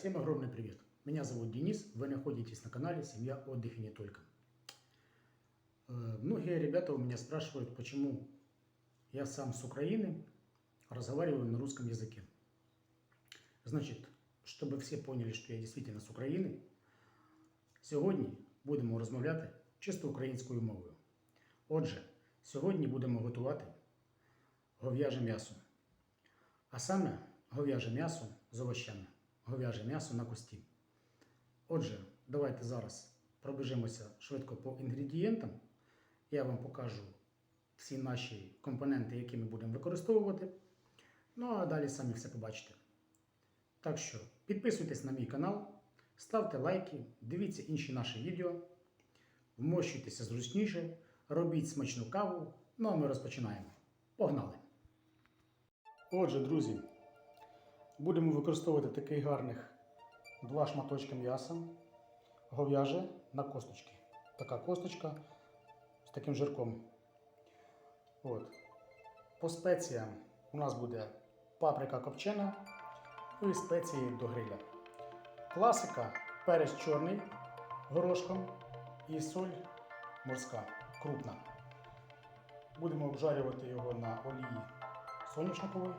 всем огромный привет. Меня зовут Денис, вы находитесь на канале «Семья отдых и не только». Э, Многие ребята у меня спрашивают, почему я сам с Украины разговариваю на русском языке. Значит, чтобы все поняли, що я дійсно з України, сьогодні будемо розмовляти чисто українською мовою. Отже, сьогодні будемо готувати гов'яже м'ясо. А саме гов'яже м'ясо з овощами, гов'яже м'ясо на кості. Отже, давайте зараз пробіжимося швидко по інгредієнтам. Я вам покажу всі наші компоненти, які ми будемо використовувати. Ну а далі самі все побачите. Так що підписуйтесь на мій канал, ставте лайки, дивіться інші наші відео, вмощуйтеся зручніше, робіть смачну каву. Ну а ми розпочинаємо. Погнали! Отже, друзі, будемо використовувати таких гарних два шматочки м'яса, гов'яже на косточки. Така косточка з таким жирком. От. По спеціям у нас буде паприка копчена і спеції до гриля. Класика перець чорний горошком і соль морська крупна. Будемо обжарювати його на олії соняшникової.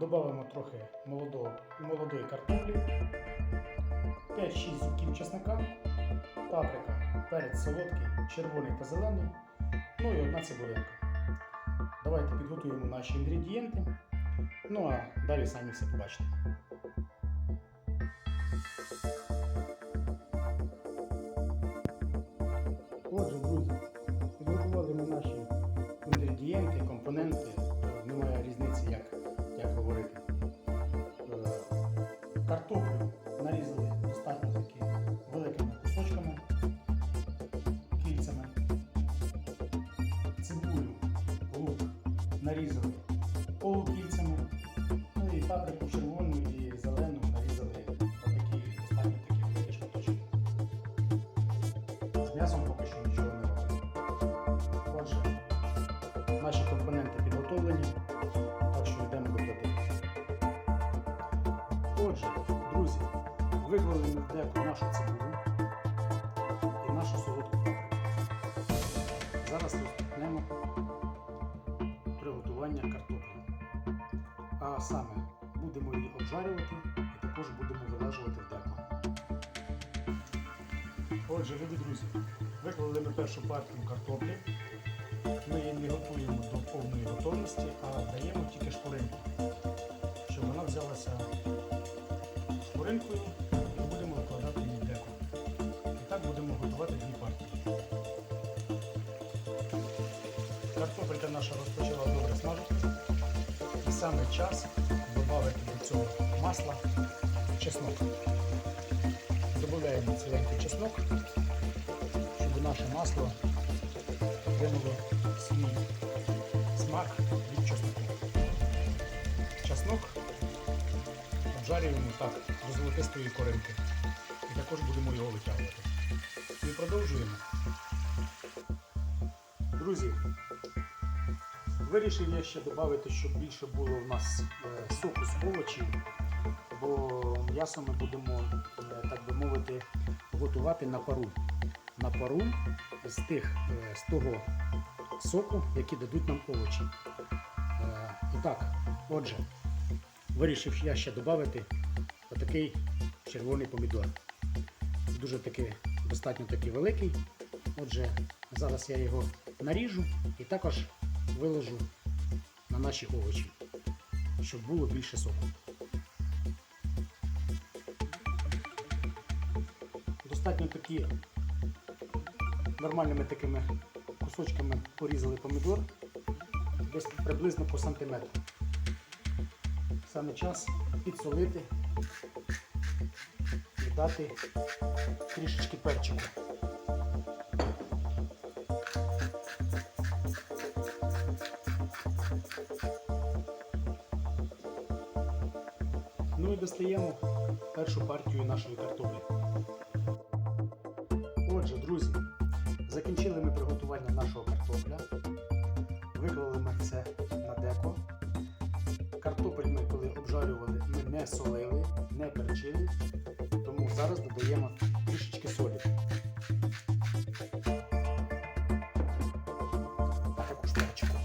Добавимо трохи молодого, молодої картоплі, 5-6 зубків чесника, паприка, перець солодкий, червоний та зелений, ну і одна цибулинка. Давайте підготуємо наші інгредієнти. Ну а далі самі все побачите. Отже, друзі, підготували ми наші інгредієнти, компоненти. Картоплю нарізали ми нашу цибулю і нашу солодку паприку. Зараз розпочнемо приготування картоплі. А саме будемо її обжарювати і також будемо вилажувати в деко. Отже, любі друзі, виклали ми першу партію картоплі. Ми її не готуємо до повної готовності, а даємо тільки шпоринку, щоб вона взялася шпоринкою так будемо готувати дві партії. Картопелька наша розпочала добре смажитися. І саме час додати до цього масла чеснок. Додаємо ціленький чеснок, щоб наше масло отримало свій смак від чесноку. Чеснок обжарюємо так до золотистої коринки. І також будемо його витягувати. Продовжуємо. Друзі, Вирішив я ще додати, щоб більше було в нас е, соку з овочів, бо м'ясо ми будемо, е, так би мовити, готувати на пару. На пару з, тих, е, з того соку, який дадуть нам овочі. І так, отже, вирішив я ще додати отакий червоний помідор. Дуже таки достатньо такий великий. Отже, зараз я його наріжу і також виложу на наші овочі, щоб було більше соку. Достатньо такі нормальними такими кусочками порізали помідор, десь приблизно по сантиметру. Саме час підсолити і дати трішечки перчику. Ну і достаємо першу партію нашої картоплі. Отже, друзі, закінчили ми приготування нашого картопля. Виклали ми це на деко. Картопель ми коли обжарювали, ми не солили, не перчили. Зараз додаємо трішечки солі. Також перчику.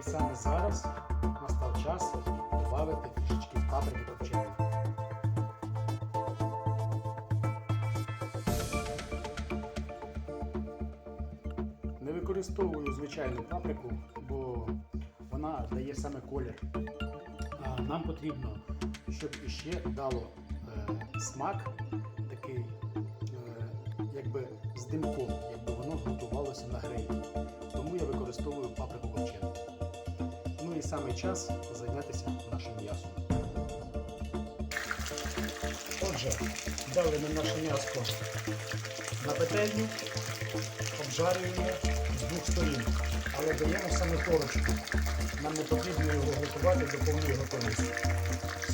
І саме зараз настав час додати трішечки паприки копченої. Не використовую звичайну паприку, бо вона дає саме колір. А нам потрібно, щоб іще дало е, смак такий, е, якби з димком, якби воно готувалося на грилі. Тому я використовую паприку копчену. Ну і саме час зайнятися нашим м'ясом. Отже, дали ми наше м'ясо на петельню, обжарюємо з двох сторін, але даємо саме корочку. Нам не потрібно його готувати до повної готовності.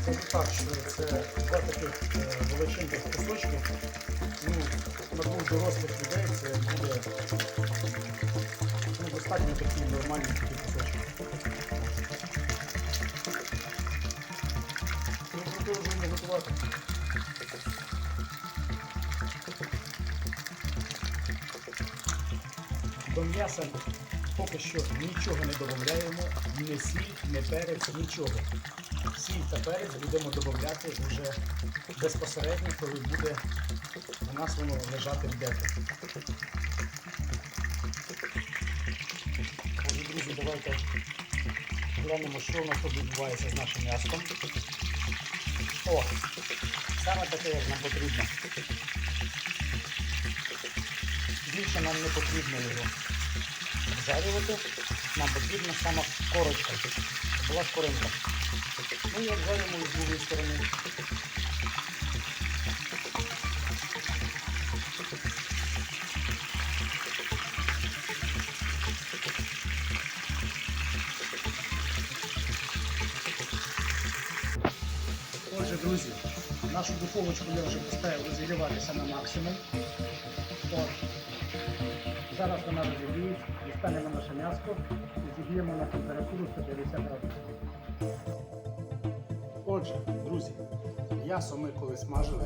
Скажу так, що це два таких е, величеньких кусочки. Ну, на двох дорослих людей це буде ну, достатньо такий нормальний такий кусочок. Ну, продовжуємо готувати. До м'яса поки що нічого не додаємо, ні сіль, ні перець, нічого. Сіль та перець будемо додати вже безпосередньо, коли буде у нас воно лежати в деку. Друзі, давайте глянемо, що у нас тут відбувається з нашим м'яском. О, саме таке, як нам потрібно. Більше нам не потрібно його обжарювати. Нам потрібна сама корочка. Була скоринка. Ми її обжарюємо з другої сторони. Отже, друзі, нашу духовочку я вже поставив розігріватися на максимум. Зараз вона розігріється, дістанемо наше м'ясо і зігріємо на температуру 150 градусів. Отже, друзі, м'ясо ми коли смажили,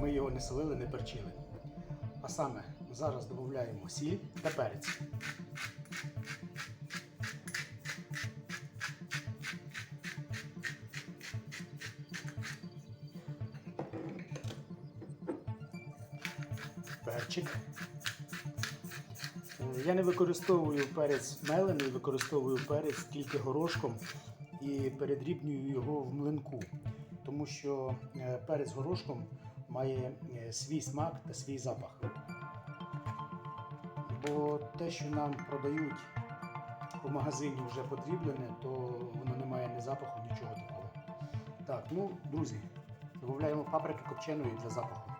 ми його не солили, не перчили. А саме зараз додаємо сіль та перець. Перчик. Я не використовую перець мелений, використовую перець тільки горошком і передрібнюю його в млинку, тому що е, перець горошком має е, свій смак та свій запах. Бо те, що нам продають в магазині вже подріблене, то воно не має ні запаху, нічого такого. Так, ну, друзі, додаємо паприки копченої для запаху.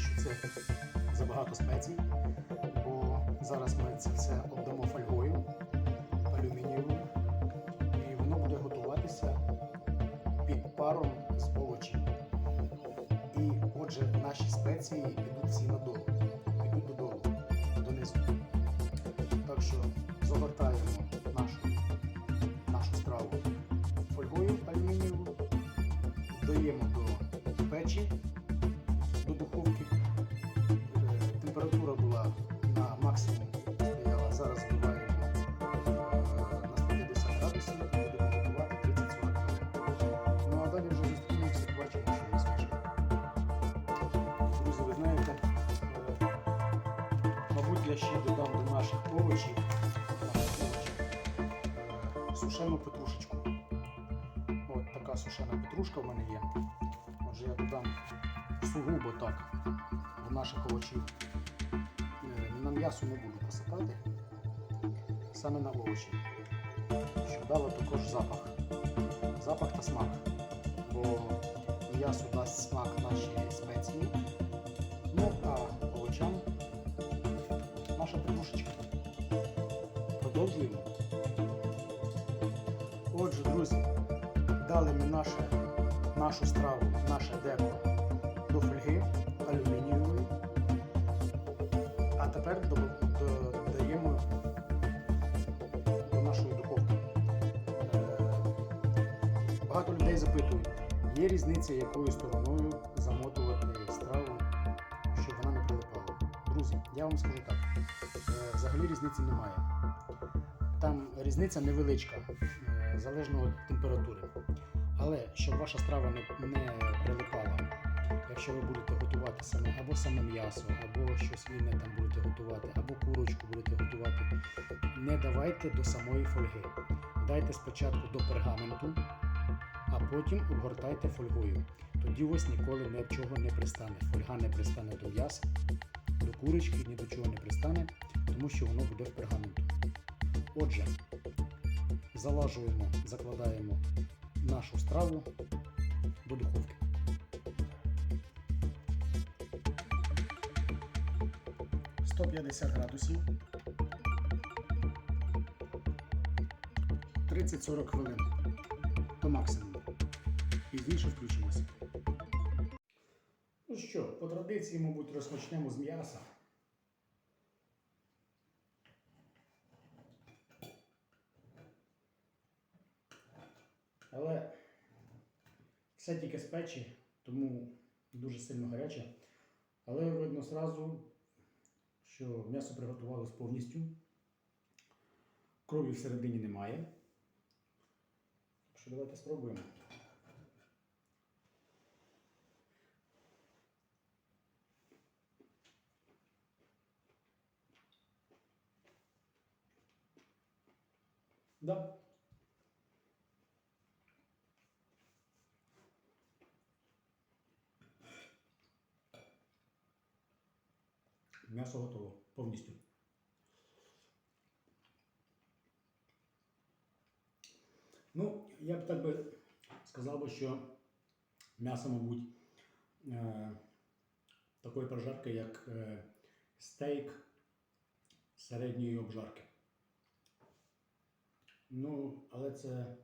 Що це забагато спецій, бо зараз ми це все обдамо фольгою алюмінієвою, і воно буде готуватися під паром з овочів. І отже, наші спеції підуть всі надолу, підуть додолу, донизу. Так що загортаємо нашу, страву фольгою алюмінієвою, додаємо до печі, я ще додам до наших овочів, е, сушену петрушечку. От така сушена петрушка в мене є. Отже, я додам сугубо так до наших овочів. Е, На м'ясо не буду посипати, саме на овочі, щоб дало також запах. Запах та смак. Бо м'ясо дасть смак нашій спеції. Ну а наша петрушечка. Продовжуємо. Отже, друзі, дали ми наше, нашу страву, наше деко до фольги алюмінієвої. А тепер додаємо до нашої духовки. Е, Багато людей запитують, є різниця, якою стороною замотувати страву, щоб вона не прилипала. Друзі, я вам скажу так, взагалі різниці немає. Там різниця невеличка, е, залежно від температури. Але щоб ваша страва не, не прилипала, якщо ви будете готувати саме або саме м'ясо, або щось вільне там будете готувати, або курочку будете готувати, не давайте до самої фольги. Дайте спочатку до пергаменту, а потім обгортайте фольгою. Тоді ось ніколи нічого не пристане. Фольга не пристане до м'яса, до курочки, ні до чого не пристане, тому що воно буде в пергаменту. Отже, залажуємо, закладаємо нашу страву до духовки. Сто п'ятдесят градусів. 30-40 хвилин до максимуму. Пізніше включимося. Ну що, по традиції, мабуть, розпочнемо з м'яса. Але все тільки з печі, тому дуже сильно гаряче. Але видно зразу, що м'ясо приготувалось повністю. Крові всередині немає. Так що давайте спробуємо. Да. М'ясо готово повністю. Ну, я б так би сказав би, що м'ясо, мабуть, е, такої прожарки, як е, стейк середньої обжарки. Ну, але це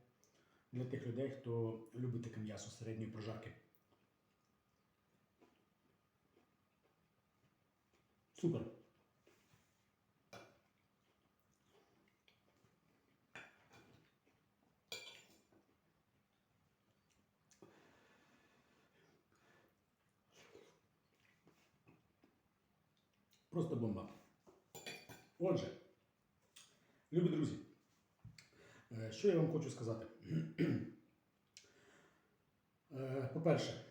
для тих людей, хто любить таке м'ясо середньої прожарки. Супер. Просто бомба. Отже, любі друзі, е, що я вам хочу сказати? Е, По-перше,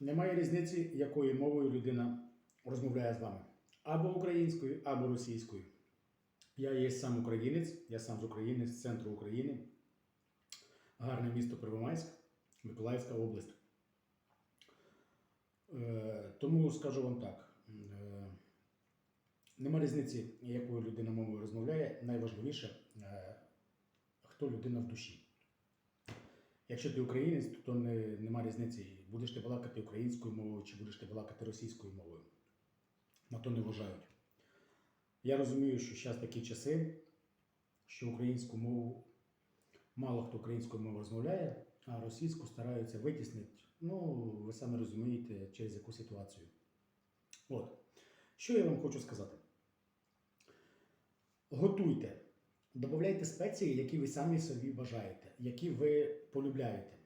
немає різниці, якою мовою людина розмовляє з вами. Або українською, або російською. Я є сам українець, я сам з України, з центру України. Гарне місто Первомайськ, Миколаївська область. Е, Тому скажу вам так. е, Нема різниці, якою людина мовою розмовляє. Найважливіше, е, хто людина в душі. Якщо ти українець, то не, нема різниці, будеш ти балакати українською мовою чи будеш ти балакати російською мовою. На то не вважають. Я розумію, що зараз такі часи, що українську мову мало хто українською мовою розмовляє, а російську стараються витіснити. Ну, ви самі розумієте, через яку ситуацію. От. Що я вам хочу сказати? Готуйте, додавайте спеції, які ви самі собі бажаєте, які ви полюбляєте.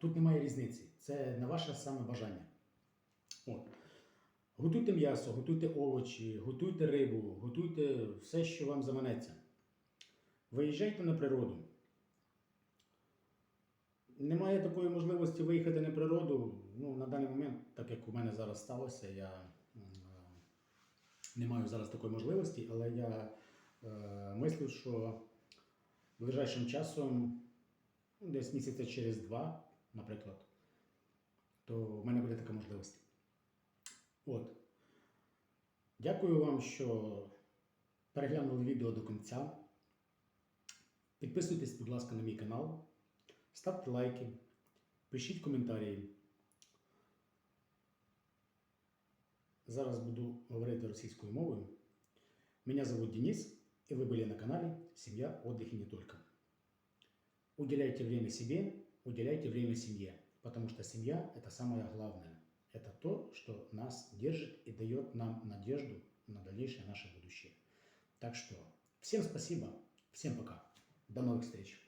Тут немає різниці. Це на ваше саме бажання. От. Готуйте м'ясо, готуйте овочі, готуйте рибу, готуйте все, що вам заманеться. Виїжджайте на природу. Немає такої можливості виїхати на природу. Ну, на даний момент, так як у мене зараз сталося, я е, не маю зараз такої можливості, але я е, мислю, що ближайшим часом, ну, десь місяця через два, наприклад, то в мене буде така можливість. От. Дякую вам, що переглянули відео до кінця. Підписуйтесь, будь ласка, на мій канал, ставте лайки, пишіть коментарі. Зараз буду говорити російською мовою. Меня зовут Денис, и вы были на канале «Семья, отдых и не только». Уделяйте время себе, уделяйте время семье, потому что семья – это самое главное. Это то, что нас держит и дает нам надежду на дальнейшее наше будущее. Так что всем спасибо, всем пока, до новых встреч.